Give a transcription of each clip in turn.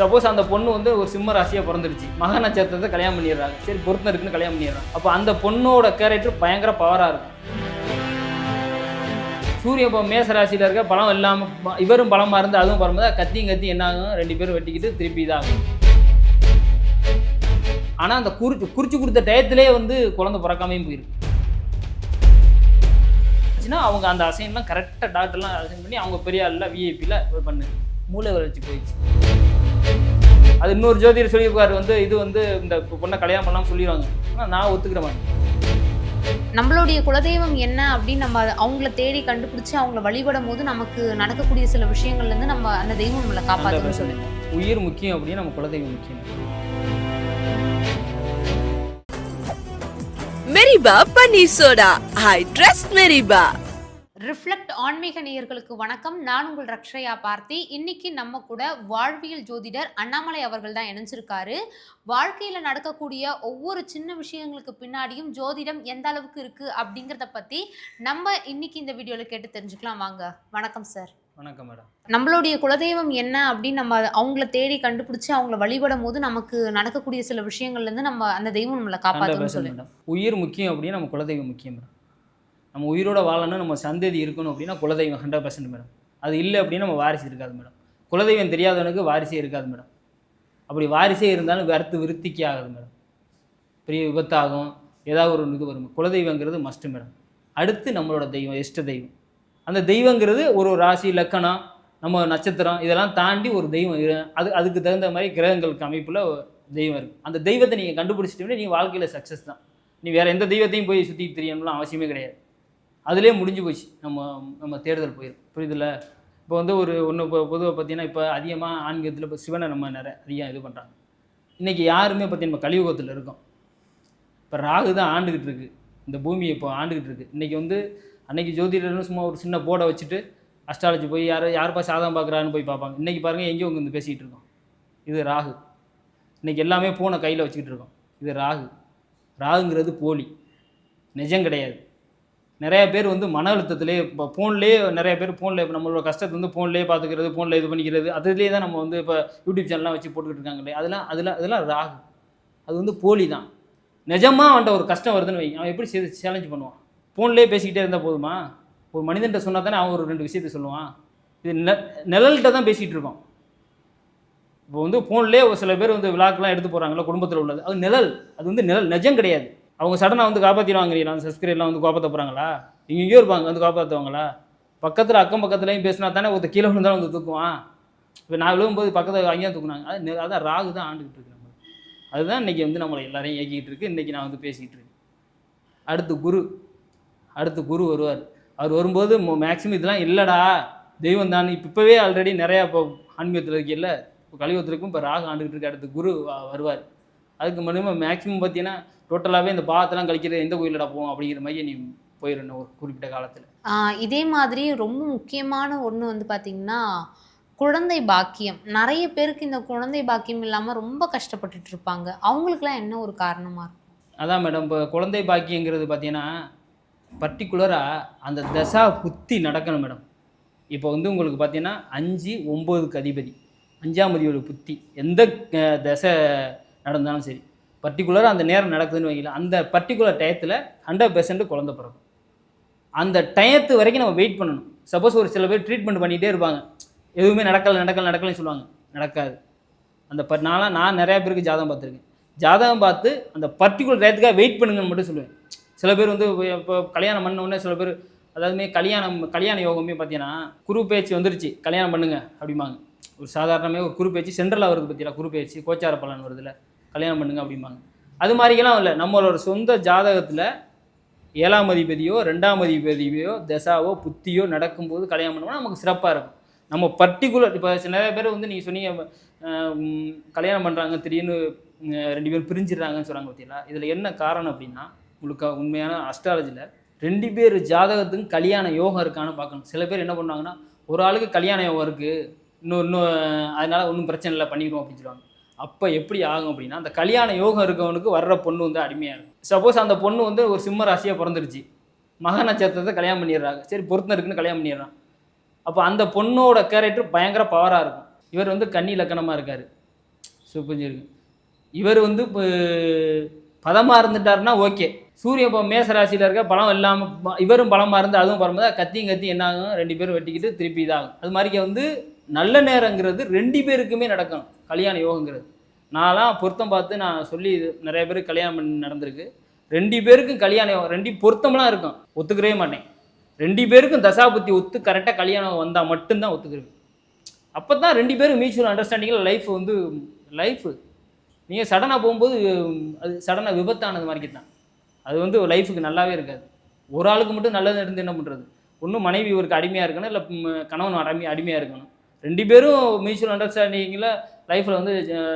Suppose அந்த பொண்ணு வந்து ஒரு சிம்ம ராசியாக பிறந்துருச்சு மக நட்சத்திரத்தை கல்யாணம் பண்ணிடுறாங்க. சரி பொருத்தம் இருக்குன்னு கல்யாணம் பண்ணிடுறாங்க. அப்போ அந்த பொண்ணோட கேரக்டர் பயங்கர பவராக இருக்கும். சூரியன் இப்போ மேச ராசியில் இருக்க பலம் இல்லாமல் இவரும் பலமாக இருந்து அதுவும் பலமாக கத்தியும் கத்தி என்ன ஆகும்? ரெண்டு பேரும் வெட்டிக்கிட்டு திருப்பி இதாகும். ஆனால் அந்த குறிச்சு குறிச்சு கொடுத்த டயத்திலே வந்து குழந்தை பிறக்காமையும் போயிருக்கு. அவங்க அந்த அசைன்லாம் கரெக்டாக டாக்டர்லாம் அசைன் பண்ணி அவங்க பெரிய ஆளில் விஐபியில் பண்ணு. மூளை வளர்ச்சி போயிடுச்சு. அது இன்னொரு ஜோதிடர் சொல்லியிருக்காரு வந்து இது வந்து இந்த பொண்ணை கல்யாணம் பண்ணாமல் சொல்லிடுவாங்க. ஆனால் நான் ஒத்துக்கிற மாட்டேன். நம்மளுடைய குலதெய்வம் என்ன அப்படின்னு நம்ம அவங்கள தேடி கண்டுபிடிச்சு அவங்கள வழிபடும் போது நமக்கு நடக்கக்கூடிய சில விஷயங்கள்ல இருந்து நம்ம அந்த தெய்வம் நம்மளை காப்பாற்றுன்னு சொல்லுங்க. உயிர் முக்கியம் அப்படின்னு நம்ம குலதெய்வம் முக்கியம். மெரிபா பன்னீர் soda. I trust Meripa. Reflect ஆன்மீக நேயர்களுக்கு வணக்கம். நான் உங்கள் ரக்ஷயா பார்த்தி. இன்னைக்கு நம்ம கூட வாழ்வியல் ஜோதிடர் அண்ணாமலை அவர்கள் தான் இணைஞ்சிருக்காரு. வாழ்க்கையில் நடக்கக்கூடிய ஒவ்வொரு சின்ன விஷயங்களுக்கு பின்னாடியும் ஜோதிடம் எந்த அளவுக்கு இருக்கு அப்படிங்கிறத பத்தி நம்ம இன்னைக்கு இந்த வீடியோவில் கேட்டு தெரிஞ்சுக்கலாம். வாங்க. வணக்கம் சார் வணக்கம் மேடம் நம்மளுடைய குலதெய்வம் என்ன அப்படின்னு நம்ம அவங்கள தேடி கண்டுபிடிச்சு அவங்கள வழிபடும் போது நமக்கு நடக்கக்கூடிய சில விஷயங்கள்ல இருந்து நம்ம அந்த தெய்வம் நம்மளை சொல்லுங்க மேடம் உயிர் முக்கியம் அப்படின்னு நம்ம குலதெய்வம் முக்கியம் மேடம் நம்ம உயிரோட வாழணும் நம்ம சந்ததி இருக்கணும் அப்படின்னா குலதெய்வம் ஹண்ட்ரட் பர்சன்ட் மேடம் அது இல்லை அப்படின்னா நம்ம வாரிசு இருக்காது மேடம் குலதெய்வம் தெரியாதவனுக்கு வாரிசே இருக்காது மேடம் அப்படி வாரிசே இருந்தாலும் விரத்து விருத்திக்கு ஆகாது மேடம் பெரிய விபத்தாகும் ஏதாவது ஒரு இது வரும். குலதெய்வங்கிறது மஸ்ட்டு மேடம் அடுத்து நம்மளோட தெய்வம் இஷ்ட தெய்வம். அந்த தெய்வங்கிறது ஒரு ராசி லக்கணம் நம்ம நட்சத்திரம் இதெல்லாம் தாண்டி ஒரு தெய்வம். அது அதுக்கு தகுந்த மாதிரி கிரகங்களுக்கு அமைப்பில் தெய்வம் இருக்குது அந்த தெய்வத்தை நீங்கள் கண்டுபிடிச்சிட்டீங்கன்னா நீ வாழ்க்கையில் சக்ஸஸ் தான். நீ வேறு எந்த தெய்வத்தையும் போய் சுற்றி தெரியணும்லாம் அவசியமே கிடையாது. அதுலேயே முடிஞ்சு போச்சு. நம்ம நம்ம தேடுதல் போயிடும் புரியுதுல இப்போ வந்து ஒரு ஒன்று இப்போ பொதுவாக பார்த்தீங்கன்னா இப்போ அதிகமாக ஆன்மீகத்தில் இப்போ சிவனை நம்ம நிறைய அதிகம் இது பண்ணுறாங்க இன்றைக்கி யாருமே பார்த்தீங்கன்னா நம்ம கலியுகத்தில் இருக்கோம். இப்போ ராகு தான் ஆண்டுகிட்டு இருக்குது இந்த பூமியை இப்போ ஆண்டுகிட்டு இருக்குது இன்றைக்கி வந்து அன்னைக்கு ஜோதிடர்னு சும்மா ஒரு சின்ன போர்டை வச்சுட்டு அஸ்ட்ராலஜி போய் யார் யாருப்பா சாதம் பார்க்குறான்னு போய் பார்ப்பாங்க. இன்றைக்கி பாருங்கள் எங்கேயோ இங்கே வந்து பேசிகிட்டு இருக்கோம். இது ராகு. இன்றைக்கி எல்லாமே பூனை கையில் வச்சுக்கிட்டு இருக்கோம். இது ராகு. ராகுங்கிறது போலி. நிஜம் கிடையாது. நிறைய பேர் வந்து மன அழுத்தத்திலே இப்போ ஃபோன்லேயே நிறைய பேர் ஃபோனில் இப்போ நம்மளோட கஷ்டத்தை வந்து ஃபோன்லேயே பார்த்துக்கிறது ஃபோனில் இது பண்ணிக்கிறது அதுலேயே தான் நம்ம வந்து இப்போ யூடியூப் சேனல்லாம் வச்சு போட்டுக்கிட்டு இருக்காங்களே அதெல்லாம் அதில் அதெல்லாம் ராகு. அது வந்து போலி தான். நிஜமாக அவன்கிட்ட ஒரு கஷ்டம் வருதுன்னு வை அவன் எப்படி சேலஞ்ச் பண்ணுவான்? ஃபோன்லேயே பேசிக்கிட்டே இருந்தால் போதுமா? ஒரு மனிதன்ட்ட சொன்னால் தானே அவன் ஒரு ரெண்டு விஷயத்தை சொல்லுவான். இது நெ நிழல்கிட்ட தான் பேசிகிட்டு இருக்கோம் இப்போ வந்து ஃபோன்லேயே ஒரு சில பேர் வந்து விழாக்கெல்லாம் எடுத்து போகிறாங்களா குடும்பத்தில் உள்ளது. அது நிழல். அது வந்து நிழல். நிஜம் கிடையாது. அவங்க சடனாக வந்து காப்பாற்றிடுவாங்க அந்த சப்ஸ்கிரைப்லாம் வந்து காப்பாற்ற போகிறாங்களா எங்கேயோ இருப்பாங்க வந்து காப்பாற்றுவாங்களா பக்கத்தில் அக்கம் பக்கத்துலையும் பேசினா தானே ஒருத்த கீழே விழுந்தாலும் வந்து தூக்குவான். இப்போ நான் விழும்போது பக்கத்தில் அங்கேயும் தூக்குனாங்க. அது அதான் ராகு தான் ஆண்டுக்கிட்டு இருக்கு நம்ம அதுதான் இன்றைக்கி வந்து நம்மளை எல்லாரையும் இயக்கிக்கிட்டு இருக்கு. இன்றைக்கி நான் வந்து பேசிகிட்டு இருக்கேன். அடுத்து குரு. அடுத்து குரு வருவார். அவர் வரும்போது மேக்ஸிமம் இதெல்லாம் இல்லைடா. தெய்வம் தான். இப்போ இப்போவே ஆல்ரெடி நிறையா இப்போ ஆன்மீகத்தில் இருக்கல இப்போ கலியுகத்திற்கும் இப்போ ராகு ஆண்டுகிட்டு இருக்க. அடுத்து குரு வருவார். அதுக்கு மட்டும் மேக்ஸிமம் பார்த்தீங்கன்னா டோட்டலாகவே இந்த பாவத்தெல்லாம் கழிக்கிறது எந்த கோயிலடா போவோம் அப்படிங்கிற மாதிரி நீ போயிடணும் ஒரு குறிப்பிட்ட காலத்தில். இதே மாதிரி ரொம்ப முக்கியமான ஒன்று வந்து பார்த்திங்கன்னா குழந்தை பாக்கியம். நிறைய பேருக்கு இந்த குழந்தை பாக்கியம் இல்லாமல் ரொம்ப கஷ்டப்பட்டுட்டு இருப்பாங்க. அவங்களுக்குலாம் என்ன ஒரு காரணமாக இருக்கும்? அதான் மேடம் இப்போ குழந்தை பாக்கியங்கிறது பார்த்தீங்கன்னா பர்டிகுலராக அந்த தசா புத்தி நடக்கணும் மேடம் இப்போ வந்து உங்களுக்கு பார்த்தீங்கன்னா அஞ்சு ஒம்போதுக்கு அதிபதி. அஞ்சாம் அதிபதி புத்தி. எந்த தசை நடந்தாலும் சரி. பர்டிகுலராக அந்த நேரம் நடக்குதுன்னு வைக்கல அந்த பர்டிகுலர் டயத்தில் ஹண்ட்ரட் பெர்சன்ட் குழந்த பிறக்கும். அந்த டயத்து வரைக்கும் நம்ம வெயிட் பண்ணணும். சப்போஸ் ஒரு சில பேர் ட்ரீட்மெண்ட் பண்ணிகிட்டே இருப்பாங்க. எதுவுமே நடக்கலை நடக்கலை நடக்கலைன்னு சொல்லுவாங்க. நடக்காது. அந்த ப நான்லாம் நான் நிறையா பேருக்கு ஜாதகம் பார்த்துருக்கேன். ஜாதகம் பார்த்து அந்த பர்டிகுலர் டயத்துக்காக வெயிட் பண்ணுங்கன்னு மட்டும் சொல்லுவேன். சில பேர் வந்து இப்போ- இப்போ கல்யாணம் பண்ண உடனே சில பேர் அதாவதுமே கல்யாணம் கல்யாண யோகமே பார்த்தீங்கன்னா குரு பேச்சு வந்துருச்சு கல்யாணம் பண்ணுங்க அப்படிம்பாங்க. ஒரு சாதாரணமே ஒரு குரு பேச்சு சென்ட்ரலாக வருது பார்த்தீங்களா குரு பேச்சு கோச்சார பலன் வருதுல்ல கல்யாணம் பண்ணுங்க அப்படிம்பாங்க. அது மாதிரிக்கெல்லாம் இல்லை. நம்மளோட சொந்த ஜாதகத்தில் ஏழாம் அதிபதியோ ரெண்டாம் அதிபதியோ தசாவோ புத்தியோ நடக்கும்போது கல்யாணம் பண்ணோம்னா நமக்கு சிறப்பாக இருக்கும். நம்ம பர்டிகுலர் இப்போ நிறைய பேர் வந்து நீங்கள் சொன்னீங்க கல்யாணம் பண்ணுறாங்க திடீர்னு ரெண்டு பேரும் பிரிஞ்சிடுறாங்கன்னு சொல்கிறாங்க பார்த்தீங்களா இதில் என்ன காரணம் அப்படின்னா உங்களுக்கு உண்மையான அஸ்ட்ராலஜியில் ரெண்டு பேர் ஜாதகத்துக்கும் கல்யாண யோகம் இருக்கான்னு பார்க்கணும். சில பேர் என்ன பண்ணுவாங்கன்னா ஒரு ஆளுக்கு கல்யாண யோகம் இருக்குது இன்னும் இன்னும் அதனால் ஒன்றும் பிரச்சனை இல்லை பண்ணிடுவோம் அப்படின்னு சொல்லுவாங்க. அப்போ எப்படி ஆகும் அப்படின்னா அந்த கல்யாண யோகம் இருக்கவனுக்கு வர்ற பொண்ணு வந்து அடிமையாக இருக்கும். சப்போஸ் அந்த பொண்ணு வந்து ஒரு சிம்ம ராசியாக பிறந்துருச்சு. மக நட்சத்திரத்தை கல்யாணம் பண்ணிடுறாங்க. சரி பொருத்தம் இருக்குன்னு கல்யாணம் பண்ணிடுறான். அப்போ அந்த பொண்ணோட கேரக்டர் பயங்கர பவராக இருக்கும். இவர் வந்து கன்னி லக்கணமாக இருக்கார். சுப்பஞ்சிருக்கு இவர் வந்து இப்போ பதமாக இருந்துட்டாருன்னா ஓகே சூரியன் இப்போ மேசராசியில் இருக்க பழம் இல்லாமல் இவரும் பலமாக இருந்து அதுவும் பலமாக தான் கத்தியும் கத்தி என்ன ஆகும்? ரெண்டு பேரும் வெட்டிக்கிட்டு திருப்பி இதாகும். அது மாதிரிக்க வந்து நல்ல நேரங்கிறது ரெண்டு பேருக்குமே நடக்கணும். கல்யாண யோகங்கிறது. நான்லாம் பொருத்தம் பார்த்து நான் சொல்லி இது நிறைய பேருக்கு கல்யாணம் பண்ணி நடந்திருக்கு. ரெண்டு பேருக்கும் கல்யாண யோகம் ரெண்டு பொருத்தம்லாம் இருக்கும். ஒத்துக்கவே மாட்டேன். ரெண்டு பேருக்கும் தசாபுத்தி ஒத்து கரெக்டாக கல்யாணம் வந்தால் மட்டும்தான் ஒத்துக்கிறேன் அப்போ தான் ரெண்டு பேரும் மியூச்சுவல் அண்டர்ஸ்டாண்டிங்கில் லைஃப் வந்து லைஃபு நீங்கள் சடனாக போகும்போது அது சடனாக விபத்தானது மாதிரி தான் அது வந்து லைஃபுக்கு நல்லாவே இருக்காது. ஒரு ஆளுக்கு மட்டும் நல்லது இருந்து என்ன பண்ணுறது ஒன்றும் மனைவி இவருக்கு அடிமையாக இருக்கணும் இல்லை கணவன் அடிமை அடிமையாக இருக்கணும். ரெண்டு பேரும் மியூச்சுவல் அண்டர்ஸ்டாண்டிங்கில் லைஃப்பில் வந்து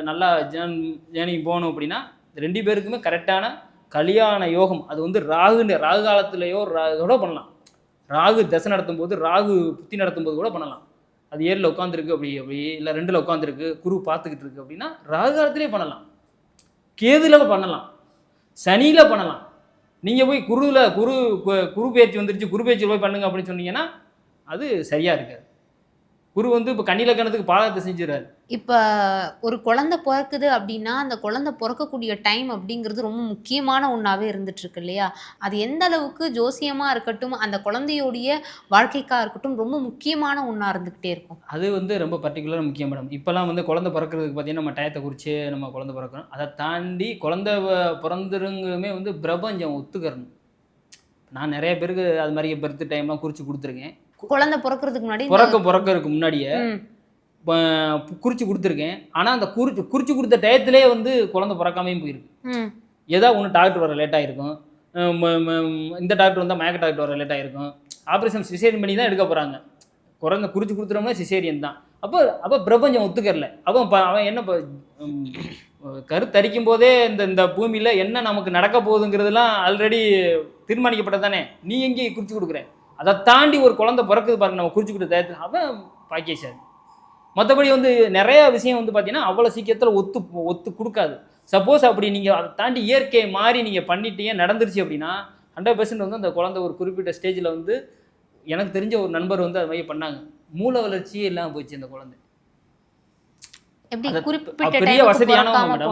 நல்லா ஜேர்ன் ஜேர்னிங் போகணும் அப்படின்னா ரெண்டு பேருக்குமே கரெக்டான கல்யாண யோகம். அது வந்து ராகுன்னு ராகு காலத்துலேயோ ராகோட பண்ணலாம். ராகு தசை நடத்தும் போது ராகு புத்தி நடத்தும் போது கூட பண்ணலாம். அது ஏழில் உட்காந்துருக்கு அப்படி அப்படி இல்லை ரெண்டில் உட்காந்துருக்கு குரு பார்த்துக்கிட்டு இருக்கு அப்படின்னா ராகு காலத்திலே பண்ணலாம். கேதுல பண்ணலாம். சனியில் பண்ணலாம். நீங்கள் போய் குருவில் குரு குரு பேச்சு வந்துருச்சு குரு பேச்சு போய் பண்ணுங்க அப்படின்னு சொன்னீங்கன்னா அது சரியாக இருக்காது. குரு வந்து இப்போ கண்ணிலக்கணத்துக்கு பாதத்தை செஞ்சிடறாரு. இப்போ ஒரு குழந்தை பிறக்குது அப்படின்னா அந்த குழந்தை பிறக்கக்கூடிய டைம் அப்படிங்கிறது ரொம்ப முக்கியமான ஒன்றாவே இருந்துட்டு இருக்கு இல்லையா? அது எந்த அளவுக்கு ஜோசியமாக இருக்கட்டும் அந்த குழந்தையோடைய வாழ்க்கைக்காக இருக்கட்டும் ரொம்ப முக்கியமான ஒன்றா இருந்துக்கிட்டே இருக்கும். அது வந்து ரொம்ப பர்டிகுலராக முக்கியம் மேடம். இப்போலாம் வந்து குழந்தை பிறக்கிறதுக்கு பார்த்தீங்கன்னா நம்ம டயத்தை குறித்து நம்ம குழந்தை பிறக்கிறோம். அதை தாண்டி குழந்தை பிறந்துருங்குமே வந்து பிரபஞ்சம் ஒத்துக்கிறணும். நான் நிறைய பேருக்கு அது மாதிரி பர்த் டைம்லாம் குறித்து கொடுத்துருக்கேன். குழந்தை பிறக்கிறதுக்கு முன்னாடி பிறக்க பிறக்கறதுக்கு முன்னாடியே குறிச்சு கொடுத்துருக்கேன். ஆனால் அந்த குறிச்சு குறிச்சு கொடுத்த டயத்திலே வந்து குழந்தை பிறக்காமையும் போயிருக்கு. ஏதோ ஒன்று டாக்டர் வர லேட் ஆகிருக்கும் இந்த டாக்டர் வந்தால் மயக்க டாக்டர் வர லேட் ஆகிருக்கும் ஆப்ரேஷன் சிசேரியன் பண்ணி தான் எடுக்க போகிறாங்க குறைந்த குறிச்சு கொடுத்துட்டோம்னா சிசேரியன் தான். அப்போ அப்போ பிரபஞ்சம் ஒத்துக்கறல. அப்போ அவன் என்ன கருத்தரிக்கும் போதே இந்த இந்த பூமியில் என்ன நமக்கு நடக்க போகுதுங்கிறதுலாம் ஆல்ரெடி தீர்மானிக்கப்பட்டது தானே. நீ எங்கே குறிச்சு கொடுக்குற? அதை தாண்டி ஒரு குழந்தை பிறக்குது பாருங்க நம்ம குறிச்சு கொடுத்த டயத்தில் அவன் பாக்கியசாலி. மற்றபடி வந்து நிறைய விஷயம் வந்து பார்த்தீங்கன்னா அவ்வளோ சீக்கிரத்தில் ஒத்து ஒத்து கொடுக்காது. சப்போஸ் அப்படி நீங்கள் அதை தாண்டி இயற்கையை மாறி நீங்கள் பண்ணிட்டீங்க நடந்துருச்சு அப்படின்னா ஹண்ட்ரட் பர்சன்ட் வந்து அந்த குழந்தை ஒரு குறிப்பிட்ட ஸ்டேஜில் வந்து எனக்கு தெரிஞ்ச ஒரு நண்பர் வந்து அது மாதிரி பண்ணாங்க. மூளை வளர்ச்சியே இல்லாமல் போச்சு அந்த குழந்தை. பெரிய வசதியானவங்க மேடம்.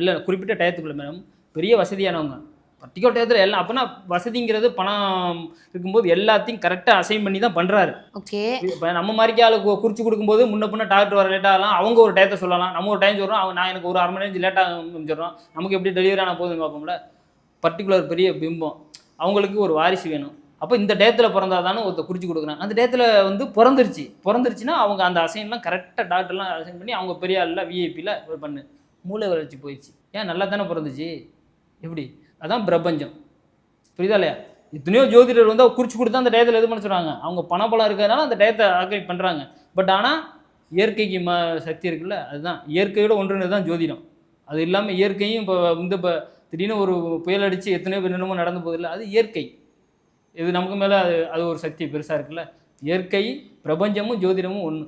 இல்லை குறிப்பிட்ட டயத்துக்குள்ள மேடம் பெரிய வசதியானவங்க. பர்டிகுலர் டயத்தில் எல்லாம் அப்போனா வசதிங்கிறது பணம் இருக்கும்போது எல்லாத்தையும் கரெக்டாக அசைன் பண்ணி தான் பண்ணுறாரு ஓகே. இப்போ நம்ம மாதிரிக்கு ஆளு கு- குறிச்சு கொடுக்கும்போது முன்ன பின்ன டாக்டர் வர லேட் ஆகலாம். அவங்க ஒரு டயத்தை சொல்லலாம். நம்ம ஒரு டைம் சொல்கிறோம் அவங்க நான் எனக்கு ஒரு அரை மணி நேரம் லேட்டாக சொல்கிறோம் நமக்கு எப்படி டெலிவரி ஆன போதுன்னு பார்ப்போம்ல? பர்டிகுலர் பெரிய பிம்பம். அவங்களுக்கு ஒரு வாரிசு வேணும். அப்போ இந்த டயத்தில் பிறந்தாதானே ஒருத்தர் குறிச்சு கொடுக்குறாங்க. அந்த டயத்தில் வந்து பிறந்துருச்சு. பிறந்துருச்சுன்னா அவங்க அந்த அசைன்லாம் கரெக்டாக டாக்டர்லாம் அசைன் பண்ணி அவங்க பெரிய ஆளில் விஐபியில் பண்ணு. மூளை வளர்ச்சி போயிடுச்சு. ஏன் நல்லா தானே பிறந்துச்சு? எப்படி? அதான் பிரபஞ்சம். புரியுதா இல்லையா? எத்தனையோ ஜோதிடர் வந்து குறிச்சு கொடுத்தா அந்த டயத்தில் இது பண்ண சொல்கிறாங்க அவங்க பணபலம் இருக்கிறதுனால அந்த டயத்தை ஆக்கிரமிப் பண்ணுறாங்க பட் ஆனால் இயற்கைக்கு ம சக்தி இருக்குல்ல? அதுதான். இயற்கையோட ஒன்றுனது தான் ஜோதிடம். அது இல்லாமல் இயற்கையும் இப்போ வந்து இப்போ திடீர்னு ஒரு புயல் அடித்து எத்தனையோ என்னமோ நடந்து போதில்லை அது இயற்கை. இது நமக்கு மேலே அது அது ஒரு சக்தி பெருசாக இருக்குல்ல? இயற்கை பிரபஞ்சமும் ஜோதிடமும் ஒன்று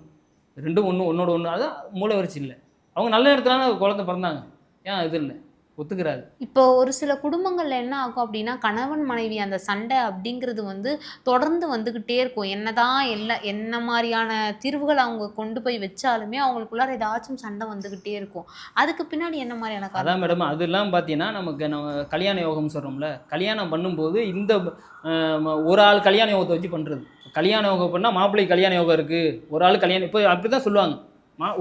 ரெண்டும் ஒன்று ஒன்றோட ஒன்று அது மூளை வரிச்சு இல்லை அவங்க நல்ல நேரத்துல குழந்தை பிறந்தாங்க. ஏன் இது இல்லை? ஒத்துக்கிறாரு. இப்போ ஒரு சில குடும்பங்கள்ல என்ன ஆகும் அப்படின்னா கணவன் மனைவி அந்த சண்டை அப்படிங்கிறது வந்து தொடர்ந்து வந்துகிட்டே இருக்கும். என்னதான் எல்லா என்ன மாதிரியான தீர்வுகள் அவங்க கொண்டு போய் வச்சாலுமே அவங்களுக்குள்ளார ஏதாச்சும் சண்டை வந்துகிட்டே இருக்கும். அதுக்கு பின்னாடி என்ன மாதிரியான அதான் மேடம் அதெல்லாம் பார்த்தீங்கன்னா நமக்கு நம்ம கல்யாண யோகம் சொல்கிறோம்ல கல்யாணம் பண்ணும்போது இந்த ஒரு ஆள் கல்யாண யோகத்தை வச்சு பண்ணுறது கல்யாண யோகம் பண்ணால் மாப்பிள்ளை கல்யாண யோகம் இருக்குது ஒரு ஆள் கல்யாணம் இப்போ அப்படி தான் சொல்லுவாங்க.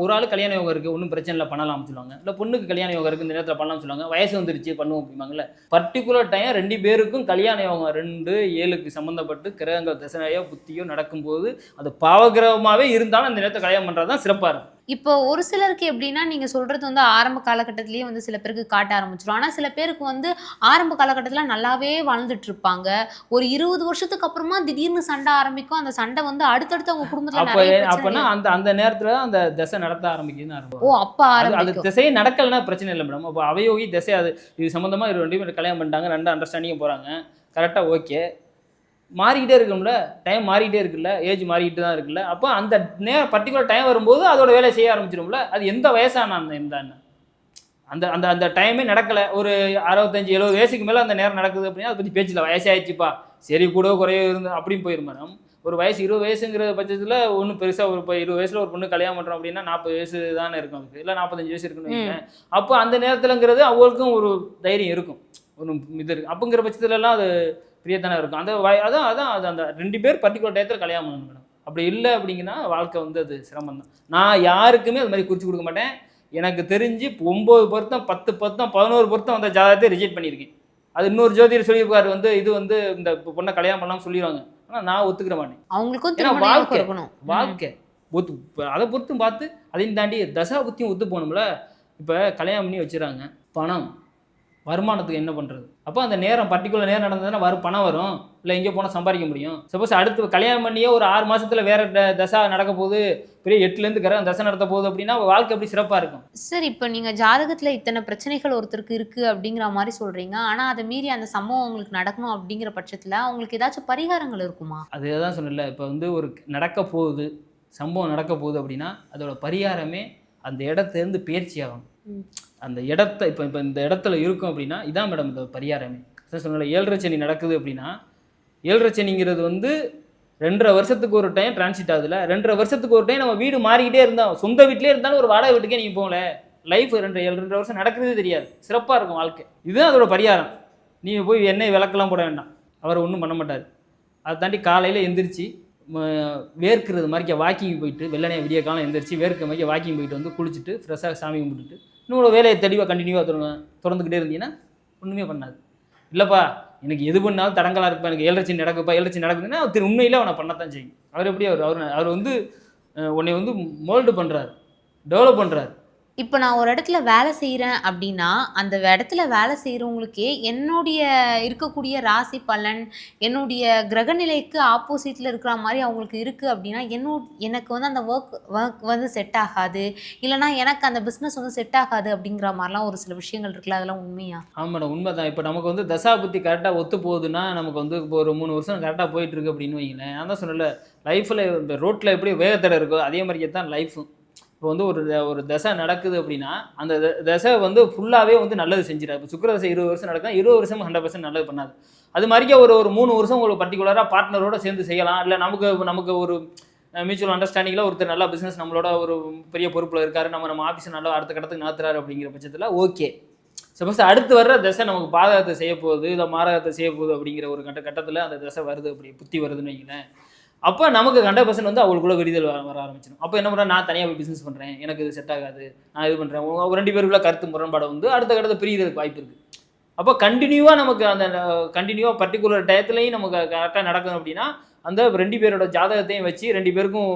ஒரு ஆள் கல்யாண யோகம் இருக்குது ஒன்றும் பிரச்சனை இல்லை பண்ணலாம்னு சொல்லுவாங்க. இல்லை பொண்ணுக்கு கல்யாண யோகம் இருக்குது இந்த நேரத்தில் பண்ணலாம்னு சொல்லுவாங்க. வயசு வந்துருச்சு பண்ணுவோம் அப்படிம்பாங்கல்ல பர்டிகுலர் டைம் ரெண்டு பேருக்கும் கல்யாண யோகம் ரெண்டு ஏழுக்கு சம்மந்தப்பட்டு கிரகங்கள் தசனையோ புத்தியோ நடக்கும்போது அது பாவகிரகமாகவே இருந்தாலும் அந்த நேரத்தை கல்யாணம் பண்ணுறது தான் சிறப்பாக இருக்கும். இப்போ ஒரு சிலருக்கு எப்படின்னா நீங்க சொல்றது வந்து ஆரம்ப காலகட்டத்திலேயே வந்து சில பேருக்கு காட்ட ஆரம்பிச்சிடும் ஆனா சில பேருக்கு வந்து ஆரம்ப காலகட்டத்துல நல்லாவே வாழ்ந்துட்டு இருப்பாங்க ஒரு இருபது வருஷத்துக்கு அப்புறமா திடீர்னு சண்டை ஆரம்பிக்கும். அந்த சண்டை வந்து அடுத்தடுத்து அவங்க குடும்பத்துல அப்போ நிறைய அப்போனா பிரச்சனை அந்த அந்த நேரத்தில் அந்த தசை நடத்த ஆரம்பிக்குதுன்னு ஓ அப்ப அது திசையே நடக்கலைன்னா பிரச்சனை இல்லை மேடம் அப்போ அவயோகி திசை அது இது சம்மந்தமாக இது ரெண்டு பேரும் கல்யாணம் பண்ணிட்டாங்க ரெண்டு அண்டர்ஸ்டாண்டிங் போகிறாங்க கரெக்டாக ஓகே மாறிக்கிட்டே இருக்கும்ல? டைம் மாறிக்கிட்டே இருக்குல்ல? ஏஜ் மாறிக்கிட்டு தான் இருக்குல்ல? அப்போ அந்த நே பர்டிகுலர் டைம் வரும்போது அதோட வேலையை செய்ய ஆரம்பிச்சிடும்ல அது எந்த வயசான அந்த அண்ணன்? அந்த அந்த அந்த டைமே நடக்கலை. ஒரு அறுபத்தஞ்சு எழுபது வயசுக்கு மேலே அந்த நேரம் நடக்குது அப்படின்னா அதை பற்றி பேச்சில் வயசாயிடுச்சுப்பா. சரி கூட குறையோ இருந்து அப்படின்னு போயிடும் மேடம் ஒரு வயசு இருபது வயசுங்கிற பட்சத்தில் ஒன்றும் பெருசாக ஒரு இப்போ இருபது வயசில் ஒரு பொண்ணு கல்யாணம் பண்ணுறோம் அப்படின்னா நாற்பது வயசு தானே இருக்கும் அதுக்கு இல்லை நாற்பத்தஞ்சு வயசு இருக்குன்னு அப்போ அந்த நேரத்துலங்கிறது அவங்களுக்கும் ஒரு தைரியம் இருக்கும். ஒரு இது இருக்கு. அப்போங்கிற பட்சத்துலலாம் அது பிரியத்தானே இருக்கும். அந்த வய அதான் அதான் அது அந்த ரெண்டு பேர் பர்டிகுலர் டயத்தில் கல்யாணம் பண்ணணும் மேடம் அப்படி இல்லை அப்படிங்கன்னா வாழ்க்கை வந்து அது சிரமம் தான் நான் யாருக்குமே அது மாதிரி குறித்து கொடுக்க மாட்டேன். எனக்கு தெரிஞ்சு ஒம்பது பொருத்தம் பத்து பொருத்தம் பதினோரு பொருத்தம் அந்த ஜாதகத்தை ரிஜெக்ட் பண்ணியிருக்கேன். அது இன்னொரு ஜோதிடர் சொல்லியிருப்பாரு வந்து இது வந்து இந்த பொண்ணை கல்யாணம் பண்ணலாம்னு சொல்லிடுவாங்க. ஆனால் நான் ஒத்துக்கிற மாட்டேன். அவங்களுக்கும் வாழ்க்கை. வாழ்க்கை. ஒத்து அதை பொறுத்தும் பார்த்து அதையும் தாண்டி தசா புத்தியும் ஒத்து போகணும்ல. இப்போ கல்யாணம் பண்ணி வச்சுறாங்க. பணம். வருமானத்துக்கு என்ன பண்ணுறது அப்போ அந்த நேரம் பர்டிகுலர் நேரம் நடந்ததுன்னா வரும் பணம் வரும். இல்லை எங்கே போனால் சம்பாதிக்க முடியும். சப்போஸ் அடுத்து கல்யாணம் பண்ணியே ஒரு ஆறு மாசத்துல வேற தசா நடக்க போகுது. பெரிய எட்டுலேருந்து கிரகம் தசை நடத்த போகுது அப்படின்னா வாழ்க்கை அப்படி சிறப்பாக இருக்கும்? சார் இப்போ நீங்க ஜாதகத்துல இத்தனை பிரச்சனைகள் ஒருத்தருக்கு இருக்கு அப்படிங்கிற மாதிரி சொல்றீங்க. ஆனா அதை மீறி அந்த சம்பவம் உங்களுக்கு நடக்கணும் அப்படிங்கிற பட்சத்துல அவங்களுக்கு ஏதாச்சும் பரிகாரங்கள் இருக்குமா? அதே தான் சொன்னல இப்போ வந்து ஒரு நடக்க போகுது சம்பவம் நடக்க போகுது அப்படின்னா அதோட பரிகாரமே அந்த இடத்துலேருந்து பயிற்சி ஆகணும். ம். அந்த இடத்த இப்போ இப்போ இந்த இடத்துல இருக்கும் அப்படின்னா இதான் மேடம் இந்த பரிகாரமே. சொன்னால ஏழரை சனி நடக்குது அப்படின்னா ஏழரை சனிங்கிறது வந்து ரெண்டரை வருஷத்துக்கு ஒரு டைம் டிரான்சிட் ஆகுதுல ரெண்டரை வருஷத்துக்கு ஒரு டைம் நம்ம வீடு மாறிக்கிட்டே இருந்தால் சொந்த வீட்டிலே இருந்தாலும் ஒரு வாடகை வீட்டுக்கே நீங்கள் போகல லைஃப் ரெண்டு ஏழு ரெண்டு வருஷம் நடக்கிறதே தெரியாது. சிறப்பாக இருக்கும் வாழ்க்கை. இதுதான் அதோட பரிகாரம். நீங்கள் போய் எண்ணெய் விளக்கெல்லாம் போட வேண்டாம். அவர் ஒன்றும் பண்ண மாட்டார். அதை தாண்டி காலையில் எந்திரிச்சு வேர்க்கிறது மாதிரி வாக்கிங் போயிட்டு வெள்ளனையை விடிய காலம் எந்திரிச்சு வேர்க்கிற மாதிரி வாக்கிங் போயிட்டு வந்து குளிச்சுட்டு ஃப்ரெஷ்ஷாக சாமி கும்பிட்டுட்டு இன்னொரு வேலையை தெளிவாக கண்டினியூவாக தொடங்க தொடர்ந்துக்கிட்டே இருந்தீங்கன்னா ஒன்றுமே பண்ணாது. இல்லைப்பா எனக்கு எது பண்ணாலும் தடங்கலாக இருப்பா எனக்கு எழுச்சி நடக்குப்பா எழுச்சி நடக்குதுன்னா அவர் திரு உண்மையில் அவனை பண்ணத்தான் செய்யும். அவர் எப்படி அவர் அவர் அவர் வந்து உன்னை வந்து மோல்டு பண்ணுறாரு டெவலப் பண்ணுறாரு இப்போ நான் ஒரு இடத்துல வேலை செய்கிறேன் அப்படின்னா அந்த இடத்துல வேலை செய்கிறவங்களுக்கே என்னுடைய இருக்கக்கூடிய ராசி பலன் என்னுடைய கிரகநிலைக்கு ஆப்போசிட்டில் இருக்கிற மாதிரி அவங்களுக்கு இருக்குது அப்படின்னா என்னோ எனக்கு வந்து அந்த ஒர்க் ஒர்க் வந்து செட் ஆகாது. இல்லைனா எனக்கு அந்த பிஸ்னஸ் வந்து செட் ஆகாது அப்படிங்கிற மாதிரிலாம் ஒரு சில விஷயங்கள் இருக்குல்ல அதெல்லாம் உண்மையா? ஆமாம் மேடம் உண்மை தான் இப்போ நமக்கு வந்து தசாபுத்தி கரெக்டாக ஒத்து போகுதுன்னா நமக்கு வந்து இப்போ ஒரு மூணு வருஷம் கரெக்டாக போயிட்டுருக்கு அப்படின்னு வைங்களேன். நான் தான் சொன்னல லைஃப்பில் இந்த ரோட்டில் எப்படி வேகத்தடை இருக்கோ அதே மாதிரியே தான் லைஃப்பும் இப்போ வந்து ஒரு த- ஒரு தசை நடக்குது அப்படின்னா அந்த த- தசை வந்து ஃபுல்லாகவே வந்து நல்லது செஞ்சிடாது. இப்போ சுக்கிர தசை இருபது வருஷம் நடக்கும் இருபது வருஷம் ஹண்ட்ரட் பர்சன்ட் நல்லது பண்ணாது. அது மாதிரிக்கே ஒரு ஒரு மூணு வருஷம் உங்களுக்கு பர்டிகுலராக பார்ட்னரோட சேர்ந்து செய்யலாம். இல்லை நமக்கு நமக்கு ஒரு மியூச்சுவல் அண்டர்ஸ்டாண்டிங்கில் ஒருத்தர் நல்லா பிஸ்னஸ் நம்மளோட ஒரு பெரிய பொறுப்பில் இருக்காரு. நம்ம நம்ம ஆஃபீஸை நல்லா அடுத்த கடத்துக்கு நடத்துறாரு அப்படிங்கிற பட்சத்தில் ஓகே சப்போஸ் அடுத்து வர்ற தசை நமக்கு பாதகத்தை செய்ய போகுது இல்லை மாரகத்தை செய்ய போகுது அப்படிங்கிற ஒரு கட்ட கட்டத்தில் அந்த தசை வருது அப்படி புத்தி வருதுன்னு வைங்களேன். அப்போ நமக்கு ஹண்ட்ரட் பர்சன்ட் வந்து அவங்களுக்குள்ள விரிதல் வர வர ஆரம்பிச்சிடும் அப்போ என்ன பண்ணுறேன் நான் தனியாக போய் பிஸ்னஸ் பண்ணுறேன் எனக்கு இது செட் ஆகாது. நான் இது பண்ணுறேன் ரெண்டு பேருக்குள்ள கருத்து முரண்பாடு வந்து அடுத்த கட்டத்தை பிரியறதுக்கு வாய்ப்பு இருக்குது அப்போ கண்டினியூவாக நமக்கு அந்த கண்டினியூவாக பர்டிகுலர் டயத்துலையும் நமக்கு கரெக்டாக நடக்கும் அப்படின்னா அந்த ரெண்டு பேரோட ஜாதகத்தையும் வச்சு ரெண்டு பேருக்கும்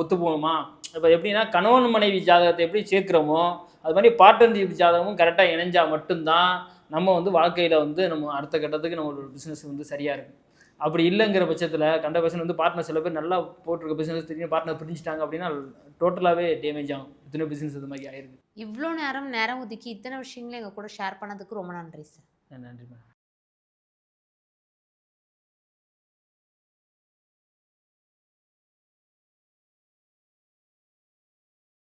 ஒத்து போகணுமா இப்போ எப்படின்னா கணவன் மனைவி ஜாதகத்தை எப்படி சேர்க்குறோமோ அது மாதிரி பார்ட்னர்ஷிப் ஜாதகமும் கரெக்டாக இணைஞ்சால் மட்டும்தான் நம்ம வந்து வாழ்க்கையில் வந்து நம்ம அடுத்த கட்டத்துக்கு நம்மளோட பிஸ்னஸ் வந்து சரியாக இருக்கும். அப்படி இல்லைங்கிற பட்சத்தில் கண்ட பர்சன் வந்து பார்ட்னர் சில பேர் நல்லா போட்டிருக்க பிஸ்னஸ் திடீர்னு பார்ட்னர் பிரிஞ்சுட்டாங்க அப்படின்னா டோட்டலாகவே டேமேஜ் ஆகும். எத்தனை பிஸ்னஸ் இது மாதிரி ஆயிருக்கு இவ்வளோ நேரம் நேரம் ஒதுக்கி இத்தனை விஷயங்களை எங்கள் கூட ஷேர் பண்ணதுக்கு ரொம்ப நன்றி சார் நன்றி மேடம்